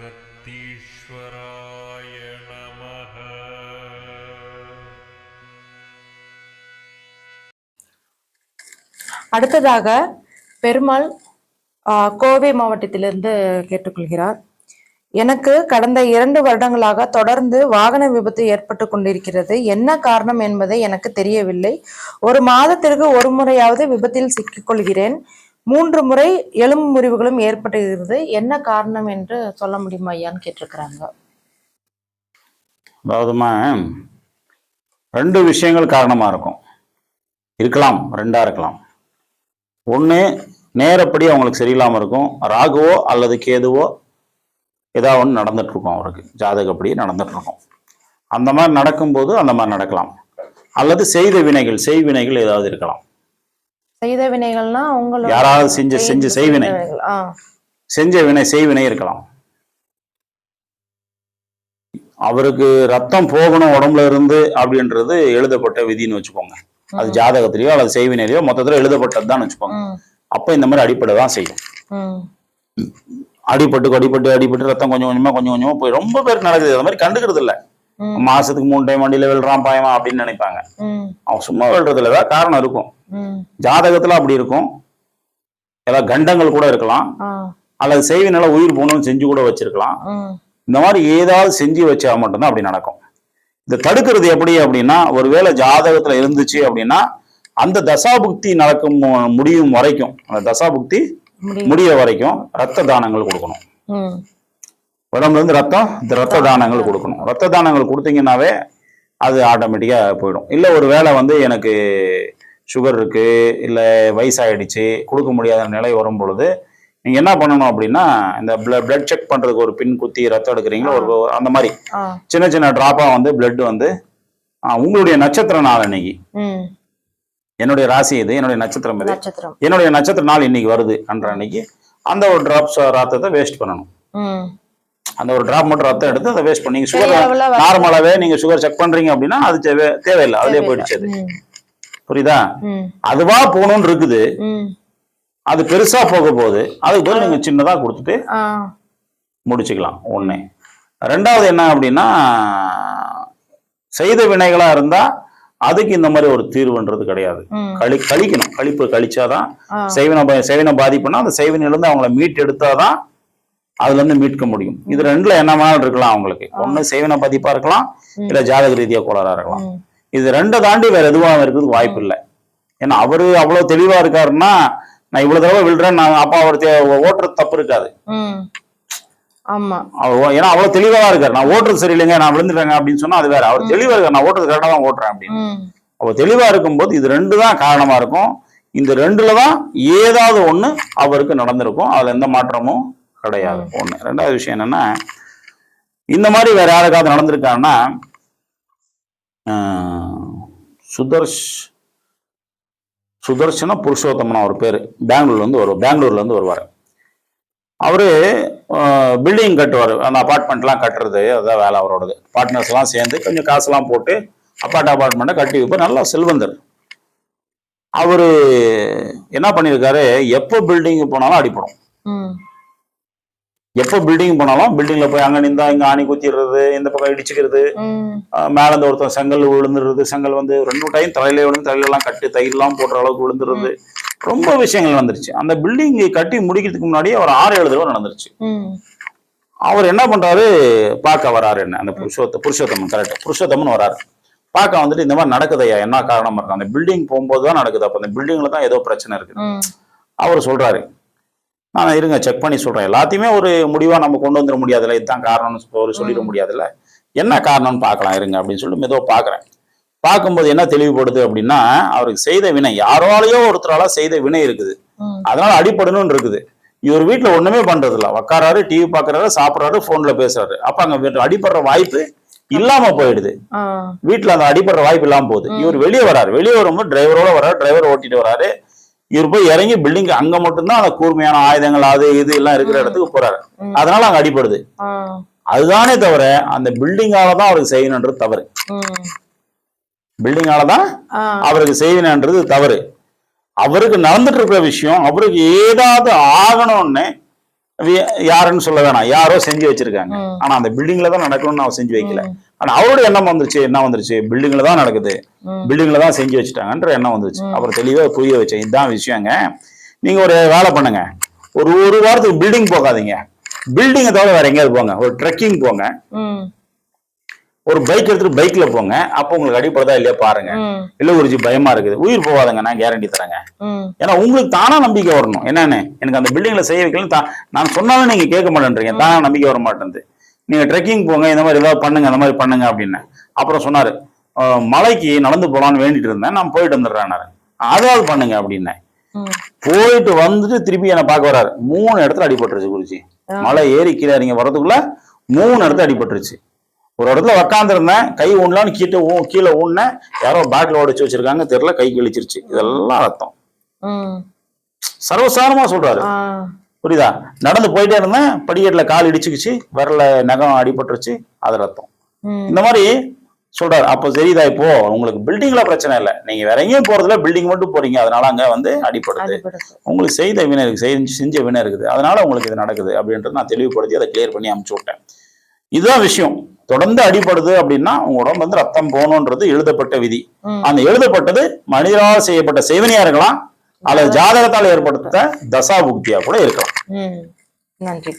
அகத்தீஸ்வராய நமः அடுத்ததாக பெருமாள் கோவை மாவட்டத்திலிருந்து கேட்டுக்கொள்கிறார். எனக்கு கடந்த இரண்டு வருடங்களாக தொடர்ந்து வாகன விபத்து ஏற்பட்டு கொண்டிருக்கிறது. என்ன காரணம் என்பதை எனக்கு தெரியவில்லை. ஒரு மாதத்திற்கு ஒரு முறையாவது விபத்தில் சிக்கிக்கொள்கிறேன் மூன்று முறை எலும்பு முறிவுகளும் ஏற்பட்டுகிறது என்ன காரணம் என்று சொல்ல முடியுமா ஐயான்னு கேட்டிருக்கிறாங்க. அதாவதுமா ரெண்டு விஷயங்கள் காரணமாக இருக்கும். இருக்கலாம் ரெண்டாக இருக்கலாம். ஒன்று நேரப்படி அவங்களுக்கு சரியில்லாமல் இருக்கும். ராகுவோ அல்லது கேதுவோ ஏதாவது ஒன்று நடந்துகிட்ருக்கும் அவருக்கு. ஜாதகப்படி நடந்துகிட்ருக்கும் அந்த மாதிரி நடக்கும்போது அந்த மாதிரி நடக்கலாம். அல்லது செய்த வினைகள் செய்வினைகள் ஏதாவது இருக்கலாம். செய்த வினைகள்னா உங்களோட யாராவது செஞ்ச செஞ்ச செய்வினை. செஞ்ச வினை செய்வினை இருக்கலாம். அவருக்கு ரத்தம் போகணும் உடம்புல இருந்து அப்படின்றது எழுதப்பட்ட விதின்னு வச்சுக்கோங்க. அது ஜாதகத்திலேயோ அல்லது செய்வினையிலையோ மொத்தத்துல எழுதப்பட்டது தான் வச்சுக்கோங்க அப்ப இந்த மாதிரி அடிப்படை தான் செய்யும். அடிபட்டு அடிபட்டு அடிபட்டு ரத்தம் கொஞ்சம் கொஞ்சமா கொஞ்சம் கொஞ்சமா போய் ரொம்ப பேருக்கு நடக்குது. அது மாதிரி கண்டுக்கிறது இல்ல மாசத்துக்கு மூணு டைம் வண்டியில விழுறான் பாயமா அப்படின்னு நினைப்பாங்க. அவன் சும்மா விழுறது இல்ல ஏதாவது காரணம் இருக்கும். ஜாதகத்துல அப்படி இருக்கும். ஏதாவது கண்டங்கள் கூட இருக்கலாம். அல்லது செய்வினால உயிர் போகணும்னு செஞ்சு கூட வச்சிருக்கலாம். இந்த மாதிரி ஏதாவது செஞ்சு வச்சா மட்டும்தான் அப்படி நடக்கும். இந்த தடுக்கிறது எப்படி அப்படின்னா ஒருவேளை ஜாதகத்துல இருந்துச்சு அப்படின்னா அந்த தசாபுக்தி நடக்கும் முடியும் வரைக்கும். அந்த தசாபுக்தி. முடிய வரைக்கும் ரத்த தானங்கள் கொடுக்கணும். உடம்புல இருந்து ரத்தம் இந்த ரத்த தானங்கள் கொடுக்கணும். ரத்த தானங்கள் கொடுத்தீங்கன்னாவே அது ஆட்டோமேட்டிக்கா போயிடும். இல்ல ஒரு வேளை வந்து எனக்கு சுகர் இருக்கு இல்ல வயசாயிடுச்சு கொடுக்க முடியாத நிலை வரும் பொழுது நீங்க என்ன பண்ணணும் அப்படின்னா இந்த பிளட் செக் பண்றதுக்கு ஒரு பின் குத்தி ரத்தம் எடுக்கிறீங்களோ? ஒரு அந்த மாதிரி. சின்ன சின்ன டிராப்பா வந்து பிளட் வந்து உங்களுடைய நட்சத்திர நாள் அன்னைக்கு. என்னுடைய ராசி இது என்னுடைய நட்சத்திரம் இது என்னுடைய நட்சத்திர நாள் இன்னைக்கு வருது அன்ற அன்னைக்கு அந்த ஒரு டிராப்ஸ் ரத்தத்தை வேஸ்ட் பண்ணணும். அந்த ஒரு டிராப் மட்டும் ரத்தம் எடுத்து அதை வேஸ்ட் பண்ணி சுகர் நார்மலாவே நீங்க சுகர் செக் பண்றீங்க அப்படின்னா அது தேவை- தேவையில்லை அதுலயே போயிடுச்சு அது. புரியுதா? அதுவா போகணும்னு இருக்குது. அது பெருசா போக போகுது. அதுக்கு பதில் நீங்க சின்னதா கொடுத்துட்டு முடிச்சுக்கலாம் ஒண்ணு. ரெண்டாவது என்ன அப்படின்னா செய்த வினைகளா இருந்தா அதுக்கு இந்த மாதிரி ஒரு தீர்வுன்றது கிடையாது. கழி கழிக்கணும். கழிப்பு கழிச்சாதான் செய்வன செய்வன பாதிப்புனா அந்த செய்வனிலிருந்து அவங்கள மீட் எடுத்தாதான் அதுல இருந்து மீட்க முடியும். இது ரெண்டுல என்ன வேணாலும் இருக்கலாம் அவங்களுக்கு. ஒண்ணு செய்வன பாதிப்பா இருக்கலாம் இல்ல ஜாதக ரீதியா கோளாறா இருக்கலாம். இது ரெண்டை தாண்டி வேற எதுவும் இருக்கிறதுக்கு வாய்ப்பு இல்லை. ஏன்னா அவரு அவ்வளவு தெளிவா இருக்காருன்னா நான் இவ்வளவு தடவை விழுறேன் நான் அப்பா அவர் ஓட்டுறது தப்பு இருக்காது. ஏன்னா அவ்வளவு தெளிவா இருக்காரு. நான் ஓட்டுறது சரியில்லைங்க நான் விழுந்துட்டேங்க அப்படின்னு சொன்னா அது வேற. அவர் தெளிவா இருக்காரு. நான் ஓட்டுறது கரெக்டா தான் ஓட்டுறேன் அப்படின்னு. அவர் தெளிவா இருக்கும்போது இது ரெண்டு தான் காரணமா இருக்கும். இந்த ரெண்டுல தான் ஏதாவது ஒண்ணு அவருக்கு நடந்திருக்கும். அதுல எந்த மாற்றமும் கிடையாது. ஒண்ணு. ரெண்டாவது விஷயம் என்னன்னா இந்த மாதிரி வேற யாருக்காவது நடந்திருக்காங்கன்னா சுதர்ஷ் சுதர்ஷன புருஷோத்தமன் அவர் பேரு. பெங்களூர்ல இருந்து வருவார். பெங்களூர்ல இருந்து வருவார். அவரு பில்டிங் கட்டுவார். அந்த அபார்ட்மெண்ட்லாம் கட்டுறது அதான் வேலை அவரோடது. பார்ட்னர்ஸ் எல்லாம் சேர்ந்து கொஞ்சம் காசுலாம் போட்டு அப்பார்ட் அபார்ட்மெண்ட்டை கட்டி வைப்பார் நல்லா செல்வந்தர். அவரு என்ன பண்ணியிருக்காரு? எப்போ பில்டிங் போனாலும் அடிப்படும் எப்போ பில்டிங் போனாலும் பில்டிங்ல போய் அங்க நின்றா இங்க ஆணி குத்திடுறது இந்த பக்கம் இடிச்சுக்கிறது மேல இருந்து ஒருத்தன் செங்கல் விழுந்துருது செங்கல் வந்து ரெண்டு டைம் தலையில விழுந்து தலையிலலாம் கட்டு தையெல்லாம் போடுற அளவுக்கு விழுந்துருது ரொம்ப விஷயங்கள் நடந்துருச்சு. அந்த பில்டிங் கட்டி முடிக்கிறதுக்கு முன்னாடியே ஒரு ஆறு ஏழு தடவை நடந்துருச்சு. அவர் என்ன பண்றாரு? பார்க்க வராரு என்ன அந்த புருஷோத்த புருஷோத்தமன் கரெக்ட் புருஷோத்தமன் வராரு. பார்க்க வந்துட்டு இந்த மாதிரி நடக்குதையா? என்ன காரணம் இருக்கு? அந்த பில்டிங் போகும்போது தான் நடக்குது. அப்ப அந்த பில்டிங்ல தான் ஏதோ பிரச்சனை இருக்குது ம், அவர் சொல்றாரு நான் இருங்க செக் பண்ணி சொல்றேன். எல்லாத்தையுமே ஒரு முடிவா நம்ம கொண்டு வந்துட முடியாதுல்ல? இதுதான் காரணம்னு ஒரு சொல்லிட முடியாதுல்ல? என்ன காரணம்னு பார்க்கலாம் இருங்க அப்படின்னு சொல்லிட்டு மெதுவாக பார்க்குறேன். பார்க்கும்போது என்ன தெளிவுபடுது அப்படின்னா அவருக்கு செய்த வினை யாராலேயோ ஒருத்தரால செய்த வினை இருக்குது. அதனால அடிப்படணும்னு இருக்குது. இவர் வீட்டுல ஒண்ணுமே பண்றது இல்ல உக்காராரு டிவி பாக்குறாரு சாப்பிடுறாரு போன்ல பேசுறாரு. அப்ப அங்க வீட்டு அடிபடுற வாய்ப்பு இல்லாம போயிடுது. வீட்டுல அந்த அடிபடுற வாய்ப்பு இல்லாம போகுது. இவர் வெளியே வராரு. வெளியே வரும்போது டிரைவரோட வராரு டிரைவர் ஓட்டிட்டு வராரு. இவர் போய் இறங்கி பில்டிங் அங்க மட்டும்தான் அந்த கூர்மையான ஆயுதங்கள் அது இது எல்லாம் இருக்கிற இடத்துக்கு போறாரு. அதனால அங்க அடிபடுது. ஆ, அதுதானே தவிர அந்த பில்டிங்கால தான் அவருக்கு செய்யணுன்றது தவறு. ம், பில்டிங்கால தான் ஆ, அவருக்கு செய்யணுன்றது தவறு. அவருக்கு நடந்துட்டு இருக்கிற விஷயம் அவருக்கு ஏதாவது ஆகணும்னு யாருன்னு சொல்ல வேணாம். யாரோ செஞ்சு வச்சிருக்காங்க. ஆனா அந்த பில்டிங்ல தான் நடக்கணும்னு அவன் செஞ்சு வைக்கல. ஆனா அவரோட எண்ணம் வந்துருச்சு. என்ன வந்துருச்சு? பில்டிங்ல தான் நடக்குது. பில்டிங்ல தான் செஞ்சு வச்சுட்டாங்கன்ற எண்ணம் வந்துருச்சு. அப்புறம் தெளிவா புரிய வச்சேன். இதுதான் விஷயங்க. நீங்க ஒரு வேலை பண்ணுங்க. ஒரு ஒரு வாரத்துக்கு பில்டிங் போகாதீங்க. பில்டிங்கை தவிர வேற எங்கேயாவது போங்க. ஒரு ட்ரெக்கிங் போங்க. ஒரு பைக் எடுத்துட்டு பைக்ல போங்க. அப்போ உங்களுக்கு அடிப்படுதா இல்லையா பாருங்க. இல்ல குருஜி பயமா இருக்குது. உயிர் போகாதுங்க நான் கேரண்டி தரேங்க. ஏன்னா உங்களுக்கு தானா நம்பிக்கை வரணும். என்னன்னு? எனக்கு அந்த பில்டிங்ல செய்ய வைக்கலன்னு தா- நான் சொன்னாலும் நீங்க கேட்க மாட்டேன்றீங்க. தானா நம்பிக்கை வர மாட்டேங்குது நீங்க ட்ரெக்கிங் போங்க இந்த மாதிரி ஏதாவது பண்ணுங்க அந்த மாதிரி பண்ணுங்க அப்படின்னு. அப்புறம் சொன்னாரு "அஹ், மலைக்கு நடந்து போலான்னு வேண்டிட்டு இருந்தேன். நான் போயிட்டு வந்துடுறேன்னாரு. அதாவது பண்ணுங்க அப்படின்னேன் ம். போயிட்டு வந்துட்டு திருப்பி என்னை பார்க்க வராரு. மூணு இடத்துல அடிபட்டுருச்சு குருஜி. மலை ஏறி கீழே இறங்கி வரதுக்குள்ள மூணு இடத்துல அடிபட்டுருச்சு. ஒரு இடத்துல உக்காந்துருந்தேன் கை ஊனலான்னு கீழே ஊ கீழே ஊன்னேன் யாரோ பேக்ல உடைச்சு வச்சிருக்காங்க தெரியல கை கிழிச்சிருச்சு. இதெல்லாம் ரத்தம். சர்வசாரமா சொல்றாரு. புரியுதா? நடந்து போயிட்டே இருந்தேன் படிக்கட்டுல கால் இடிச்சுக்கிச்சு விரல நகம் அடிபட்டுருச்சு அது ரத்தம். இந்த மாதிரி சொல்றாரு. அப்போ சரிதா இப்போ உங்களுக்கு பில்டிங்ல பிரச்சனை இல்லை. நீங்க வேற எங்கேயும் போறதுல பில்டிங் மட்டும் போறீங்க. அதனால அங்க வந்து அடிபடுது. உங்களுக்கு செய்த வினை இருக்கு செஞ்சு செஞ்ச வினை இருக்குது. அதனால உங்களுக்கு இது நடக்குது அப்படின்றது நான் தெளிவுபடுத்தி அதை கிளியர் பண்ணி அமுச்சு விட்டேன். இதுதான் விஷயம். தொடர்ந்து அடிபடுது அப்படின்னா உங்க உடம்பு வந்து ரத்தம் போகணுன்றது எழுதப்பட்ட விதி. அந்த எழுதப்பட்டது மனிதரால் செய்யப்பட்ட செய்வனையா இருக்கலாம் அல்லது ஜாதகத்தால் ஏற்படுத்த தசா புக்தியா கூட இருக்கலாம். நன்றி.